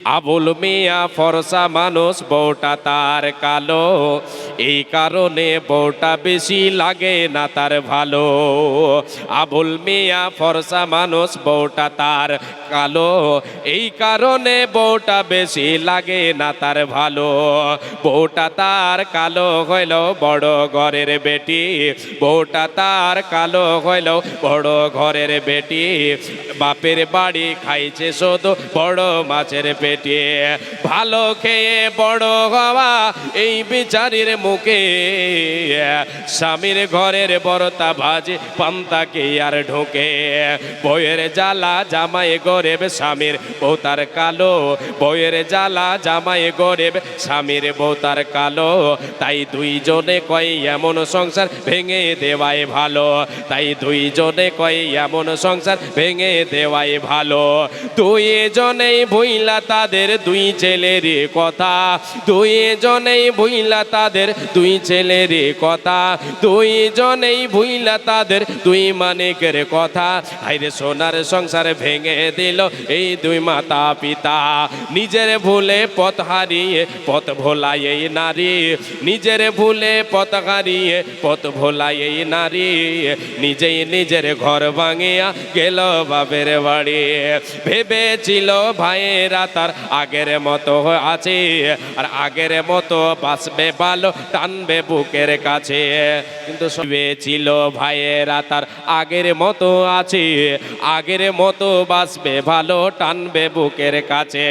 আবুল মিয়া ফরসা মানুষ, বউটা তার কালো। এই কারণে বউটা বেশি লাগে না তার ভালো। আবুল মিয়া ফরসা মানুষ, বউটা তার কালো এই কারণে বউটা বেশি লাগে না তার ভালো। বউটা তার কালো হইল বড় ঘরের বেটি। বউটা তার কালো হইল বড় ঘরের বেটি। বাপের বাড়ি খাইছে শুধু বড় মাছের পেটে। ভালো খেয়ে বড় হওয়া এই বিচারের মুখে। স্বামীর ঘরের বড়তা ভাজে পান্তাকে আর ঢোকে। বইয়ের জ্বালা জামাই গরেব স্বামীর বৌতার কালো বইয়ের জ্বালা জামাই গরেব স্বামীর বৌতার কালো। তাই দুইজনে কয় এমন সংসার ভেঙে দেওয়াই ভালো। তাই দুইজনে কয় এমন সংসার ভেঙে দেওয়াই ভালো। দুইজনেই ভুইলা তাদের দুই ছেলের কথা। দুইজনেই ভুইলা তাদের দুই ছেলের কথা। দুইজনেই ভুইলা তাদের দুই মানিকের কথা। হাইরে সোনার সংসার ভেঙে দিল, এই দুই মাতা পিতা। নিজের ভুলে পথ হারিয়ে পথ ভোলাই এই নারী। নিজের ভুলে পথ হারিয়ে পথ ভোলাই এই নারী। নিজেই নিজের ঘর ভাঙিয়া গেল বাপের বাড়ি। ভেবেছিল ভাইয়েরা তার আগের মতো আছে, আর আগের মতো বাঁচবে ভালো টানবে বুকের কাছে। কিন্তু ভেবেছিল ভাইয়েরা তার আগের মতো আছে, আগের মতো বাঁচবে ভালো টানবে বুকের কাছে।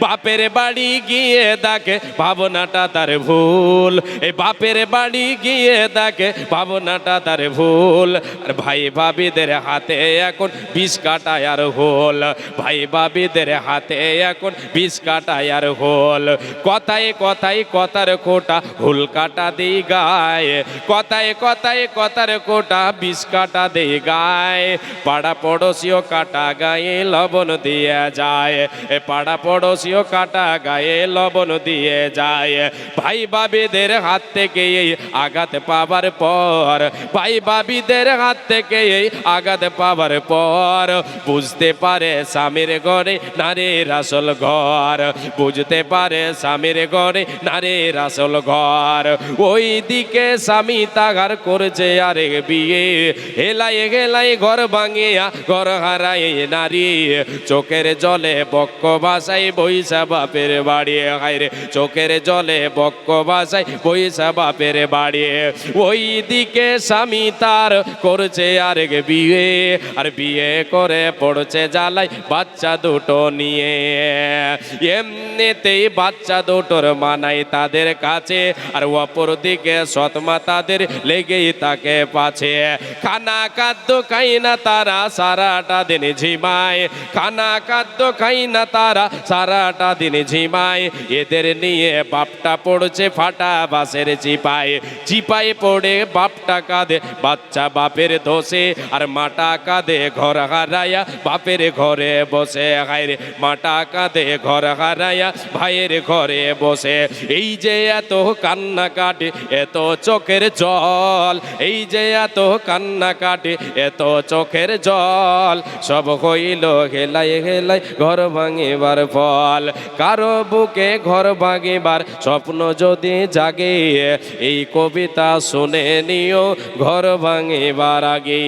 বাপের বাড়ি গিয়ে দেখে ভাবনাটা তার ভুল। এই বাপের বাড়ি গিয়ে দেখে ভাবনাটা তার ভুল। আর ভাই ভাবিদের হাতে এখন বিষ কাটায় আর হোল। ভাই ভাবিদের হাতে এখন বিষ কাটায় আর হোল। কথায় কথায় কথার কোটা হুল কাটা দিই গায়ে। কথায় কথায় কথার কোটা বিষ কাটা দিই গায়ে। পাড়া পড়োশিও কাটা গায়ে লবণ দিয়ে যায়। এ পাড়া পড়োশিও কাটা গায়ে লবণ দিয়ে যায়। ভাই বাবিদের হাত থেকে এই আঘাত পাবার পর, ভাই বাবিদের হাত থেকে এই আঘাত পাবার পর, বুঝতে পারে স্বামীর ঘরে নারীর আসল ঘর। বুঝতে পারে স্বামীর ঘরে নারীর আসল ঘর। ওই দিকে স্বামী তাগার করছে আরে বিয়ে। হেলাই হেলাই ঘর ভাঙিয়া, ঘর হারাই নারী। চোখের জলে বক্ক ভাষাই বৈশা বাপের বাড়ি হাইরে চোখের জলে বক্ক ভাষাই বৈশা বাপের বাড়ি ওই দিকে স্বামী তার করছে আর বিয়ে আর বিয়ে করে পড়ছে জ্বালাই বাচ্চা দুটো নিয়ে। এমনিতেই বাচ্চা দুটোর মানাই তাদের কাছে, আর অপর দিকে সৎমা তাদের লেগেই তাকে পাছে। খানা খাদ্য খাই না তারা, সারাটা দিন ঝিমায়। খানা খাদ্য খাই না তারা, সারাটা দিন ঝিমায়। এদের নিয়ে বাপটা পড়ছে ফাটা বাসের চিপায়। চিপায় পড়ে বাপটা কাঁদে, বাচ্চা বাপের দোষে আর মাটা কাঁদে ঘর হারাইয়া বাপের ঘরে বসে। হায়রে মাটা কাঁদে ঘর হারাইয়া ভাইয়ের ঘরে বসে। এই যে এত কান্না কাটে এত চোখের জল। এই যে এত কান্না কাটে এত চোখের জল। সব হইল হেলাই খেলাই ঘর ভাঙিবার ফল। কারও বুকে ঘর ভাঙিবার স্বপ্ন যদি জাগে, এই কবিতা শুনে নিও, ঘর ভাঙিবার আগে।